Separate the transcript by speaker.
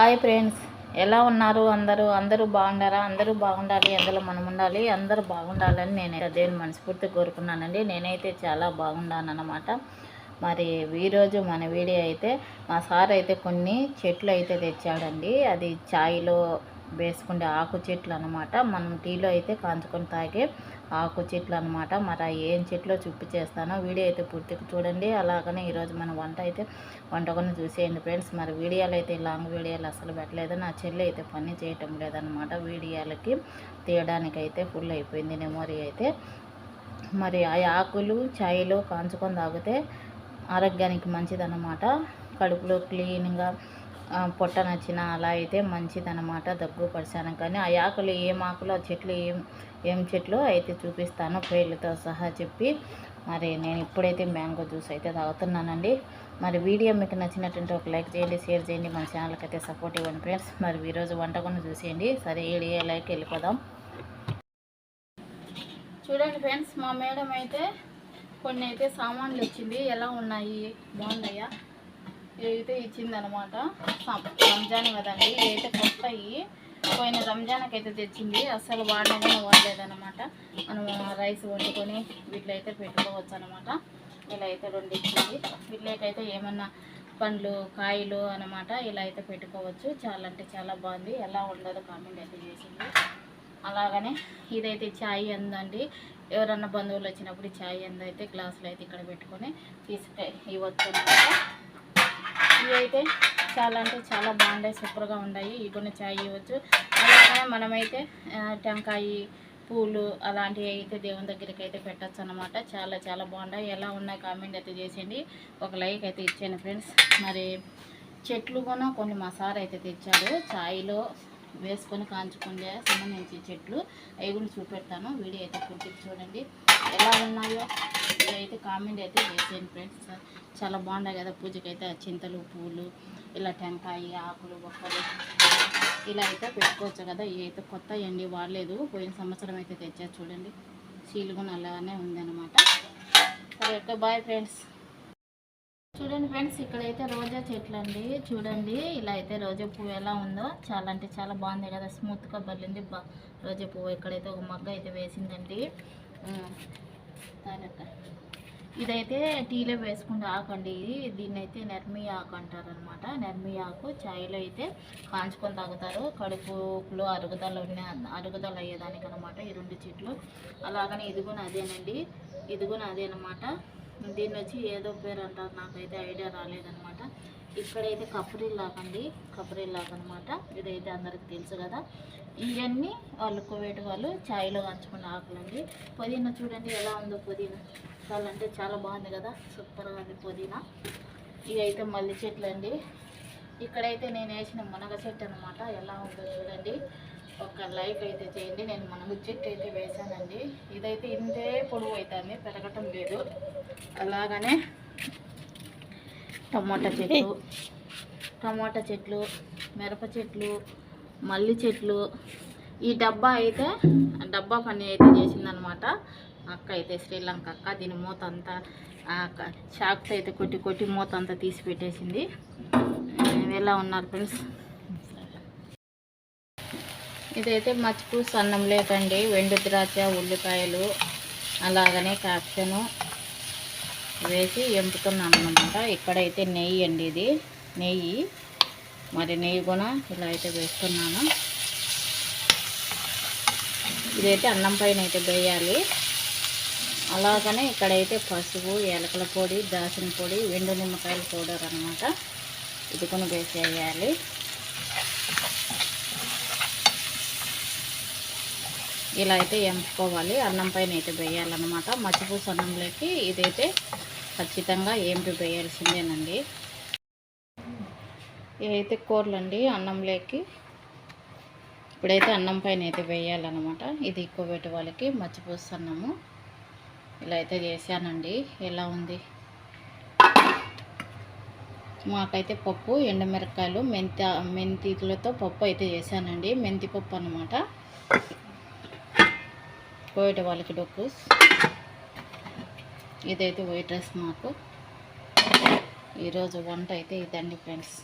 Speaker 1: Hi friends. ఎలా ఉన్నారు? అందరూ అందరూ బాగుండారా? అందరూ బాగుండాలి. అందులో మనం ఉండాలి. అందరూ బాగుండాలని నేను దేవుని మనస్ఫూర్తి కోరుకున్నానండి. నేనైతే చాలా బాగున్నాను మరి ఈరోజు మన వీడియో అయితే మా సార్ అయితే కొన్ని చెట్లు అయితే తెచ్చాడండి. అది ఛాయ్లో వేసుకునే ఆకు చెట్లు అనమాట మనం టీలో అయితే కాంచుకొని తాగే ఆకు చెట్లు అనమాట మరి ఆ ఏం చెట్లో చూపి చేస్తానో వీడియో అయితే పూర్తిగా చూడండి. అలాగనే ఈరోజు మన వంట అయితే వంట కొన్ని చూసేయండి ఫ్రెండ్స్. మరి వీడియోలు అయితే లాంగ్ వీడియోలు అసలు పెట్టలేదు. నా చెల్లి అయితే పని చేయటం లేదనమాట వీడియోలకి తీయడానికి అయితే ఫుల్ అయిపోయింది మెమొరీ అయితే. మరి ఆ ఆకులు ఛాయ్లో కాంచుకొని తాగితే ఆరోగ్యానికి మంచిదన్నమాట. కడుపులో క్లీన్గా పొట్ట నచ్చిన అలా అయితే మంచిదనమాట దగ్గు పరిశానం. కానీ ఆ ఆకులు ఏం ఆకులు ఆ చెట్లు ఏం ఏం చెట్లు అయితే చూపిస్తాను పేర్లతో సహా చెప్పి మరి నేను ఇప్పుడైతే మ్యాంగో జ్యూస్ అయితే తాగుతున్నానండి. మరి వీడియో మీకు నచ్చినటువంటి ఒక లైక్ చేయండి షేర్ చేయండి మన ఛానల్కి అయితే సపోర్ట్ ఇవ్వండి ఫ్రెండ్స్. మరి ఈరోజు వంట కొన్ని చూసేయండి. సరే లైక్ వెళ్ళిపోదాం. చూడండి ఫ్రెండ్స్ మా మేడం అయితే కొన్ని అయితే సామాన్లు వచ్చింది ఎలా ఉన్నాయి? బాగున్నాయా? ఏదైతే ఇచ్చిందనమాట రంజాన్ కదండి ఇవైతే కొత్తవి పోయిన రంజాన్కి అయితే తెచ్చింది అసలు వాడనే వాడలేదనమాట మనం రైస్ వండుకొని వీటిలో అయితే పెట్టుకోవచ్చు అనమాట ఇలా అయితే రెండు ఇచ్చింది. వీటిలోకైతే ఏమన్నా పండ్లు కాయలు అనమాట ఇలా అయితే పెట్టుకోవచ్చు. చాలా అంటే చాలా బాగుంది. ఎలా ఉండదు కామెంట్ అయితే చేసింది. అలాగనే ఇదైతే ఛాయ్ అందండి. ఎవరన్నా బంధువులు వచ్చినప్పుడు ఛాయ్ అందైతే గ్లాసులు అయితే ఇక్కడ పెట్టుకొని తీసుకు ఇవ్వచ్చు అనమాట ఇవి అయితే చాలా అంటే చాలా బాగుంటాయి సూపర్గా ఉన్నాయి ఇవి కొన్ని చాయ్ ఇవ్వచ్చు అలాగే మనమైతే టెంకాయ పూలు అలాంటివి అయితే దేవుని దగ్గరికి అయితే పెట్టచ్చు అనమాట చాలా చాలా బాగుంటాయి. ఎలా ఉన్నాయి కామెంట్ అయితే చేసేయండి. ఒక లైక్ అయితే ఇచ్చాను ఫ్రెండ్స్. మరి చెట్లు కూడా కొన్ని మసాలా అయితే తెచ్చాడు ఛాయ్లో వేసుకొని కాంచుకునే సంబంధించి చెట్లు. అవి కూడా చూపెడతాను. వీడియో అయితే పూర్తిగా చూడండి. ఎలా ఉన్నాయో? అయితే కామెంట్ అయితే చేసేయండి ఫ్రెండ్స్ చాలా బాగున్నాయి కదా పూజకైతే చింతలు పూలు ఇలా టెంకాయ ఆకులు బొక్కలు. ఇలా అయితే పెట్టుకోవచ్చు కదా. ఇవి అయితే కొత్త అండి వాడలేదు. పోయిన సంవత్సరం అయితే తెచ్చారు చూడండి. సీలు కూడా అలానే ఉందన్నమాట. సరే బాయ్ ఫ్రెండ్స్ చూడండి ఫ్రెండ్స్ ఇక్కడైతే రోజా చెట్లు అండి. చూడండి ఇలా అయితే రోజా పువ్వు ఎలా ఉందో. చాలా అంటే చాలా బాగుంది కదా. స్మూత్గా బల్లింది రోజా పువ్వు ఇక్కడైతే ఒక మగ్గ అయితే వేసిందండి. ఇదైతే టీలో వేసుకుని ఆకండి దీన్ని అయితే నెర్మి ఆకు అంటారు అనమాట నెర్మి ఆకు చాయ్లో అయితే కాంచుకొని తాగుతారు. కడుపులో అరుగుదల ఉన్న అరుగుదల అయ్యేదానికి అనమాట ఈ రెండు చెట్లు. అలాగనే ఇది కూడా అదేనండి. ఇది కూడా అదేనమాట దీన్ని వచ్చి ఏదో పేరు అంటారు నాకైతే ఐడియా రాలేదనమాట ఇక్కడైతే కఫరీలాగండి కఫరీలాగ్ అనమాట ఇదైతే అందరికి తెలుసు కదా. ఇవన్నీ వాళ్ళు కోవేటి వాళ్ళు ఛాయ్లో కంచుకున్న ఆకులండి. పుదీనా చూడండి ఎలా ఉందో పుదీనా. చాలా అంటే చాలా బాగుంది కదా. సూపర్గా ఉంది పుదీనా. ఇవైతే మల్లి చెట్లు అండి ఇక్కడైతే నేను వేసిన మునగ చెట్టు అనమాట ఎలా ఉందో చూడండి. ఒక లైక్ అయితే చేయండి. నేను మునగ చెట్టు అయితే వేసానండి ఇదైతే ఇంతే పొడవు అవుతుంది పెరగటం లేదు. అలాగనే టమాటా చెట్లు టమాటా చెట్లు మిరప చెట్లు మల్లి చెట్లు. ఈ డబ్బా అయితే డబ్బా పని అయితే చేసిందనమాట. అక్క అయితే శ్రీలంక అక్క దీని మూత అంతా షాక్స్ అయితే కొట్టి కొట్టి మూత అంతా తీసి పెట్టేసింది. ఎలా ఉన్నారు ఫ్రెండ్స్? ఇదైతే మచ్చిపు సన్నం లేకండి వెండి ద్రాక్ష ఉల్లిపాయలు అలాగనే క్యాప్షను. వేసి ఎంపుతున్నాను అనమాట ఇక్కడైతే నెయ్యి అండి ఇది. నెయ్యి. మరి నెయ్యి కూడా ఇలా అయితే వేస్తున్నాను. ఇదైతే అన్నం పైన అయితే వేయాలి. అలాగనే ఇక్కడైతే పసుపు ఏలకల పొడి దాసిన పొడి వెండు నిమ్మకాయల పౌడర్ అనమాట ఇది కూడా వేసేయాలి. ఇలా అయితే ఎంపుకోవాలి. అన్నం పైన అయితే వేయాలన్నమాట. మచ్చిపూస అన్నంలోకి ఇదైతే ఖచ్చితంగా ఏంపి వేయాల్సిందేనండి ఇవైతే కూరలండి అన్నంలోకి. ఇప్పుడైతే అన్నం పైన అయితే వేయాలన్నమాట. ఇది ఎక్కువ పెట్టే వాళ్ళకి మర్చిపోస్తున్నాము ఇలా అయితే చేశానండి. ఎలా ఉంది? మాకైతే పప్పు ఎండమిరకాయలు మెంతి మెంతిలతో పప్పు అయితే చేశానండి. మెంతి పప్పు అనమాట కోయట వాళ్ళకి డొక్కు. ఇదైతే వైట్ రైస్ మాకు. ఈరోజు వంట అయితే ఇదండి ఫ్రెండ్స్.